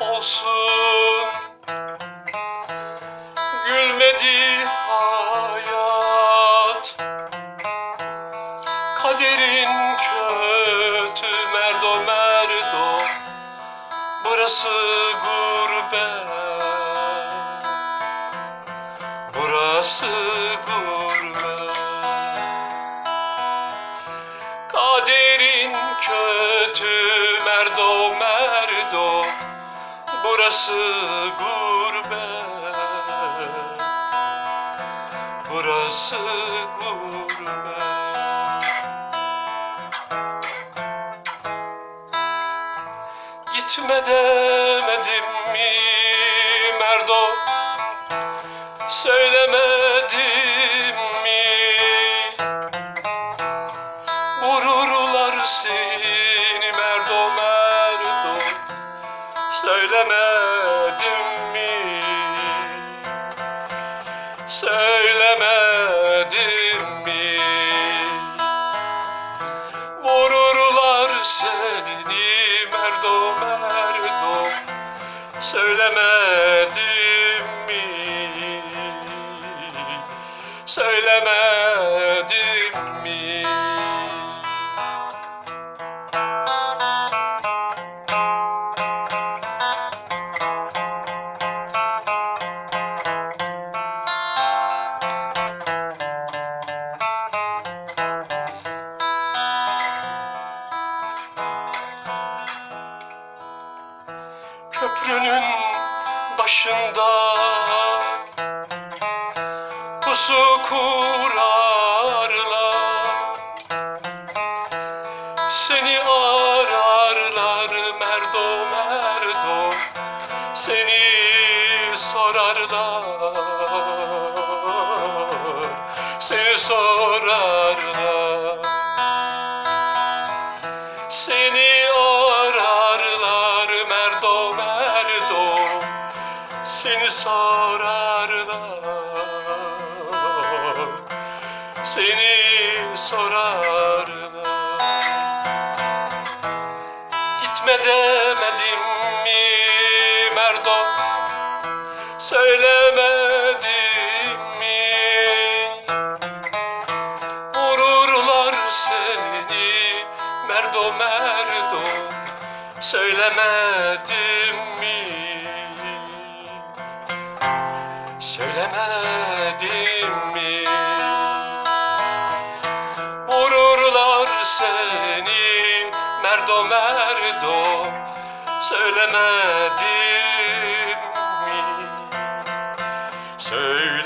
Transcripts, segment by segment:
olsun. Gülmedi hayat. Kaderin kötü merdo merdo. Burası gurbet. Burası gurbet. Kaderin kötü merdo merdo Burası gurbet. Burası gurbet. Gitme demedim mi merdo? Söylemedim Söylemedim mi? Vururlar seni merdo merdo. Söylemedim mi? Söylemedim mi Köprünün başında pusu kurarlar. Seni ararlar merdo merdo. Seni sorarlar Seni sorarlar. Seni sorarlar. Gitme demedim mi merdo? Söylemedim mi? Vururlar seni merdo merdo. Söylemedim mi seni merdo merdo Söylemedim mi? Söylemedim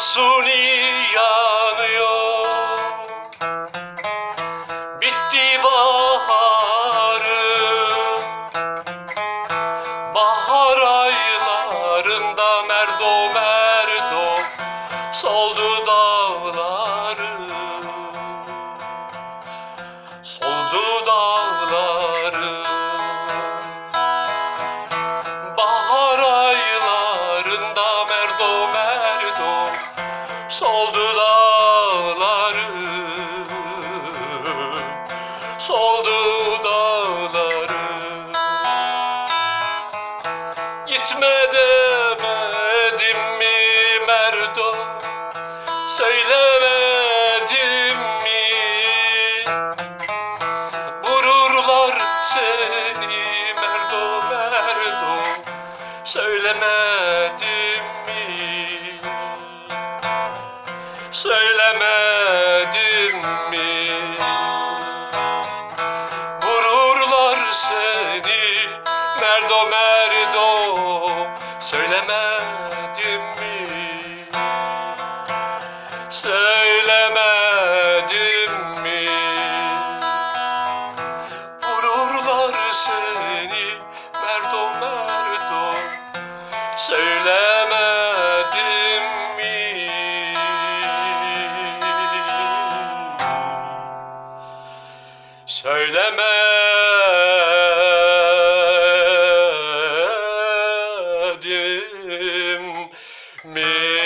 শুনি Soldu dağları Soldu dağları. Gitme demedim mi merdo Söylemedim mi? Vururlar seni merdo merdo Söylemedim seni Merdo merdo söylemedim mi? Söylemedim mi? Vururlar seni merdo merdo söylemedim mi? Söylemedim me.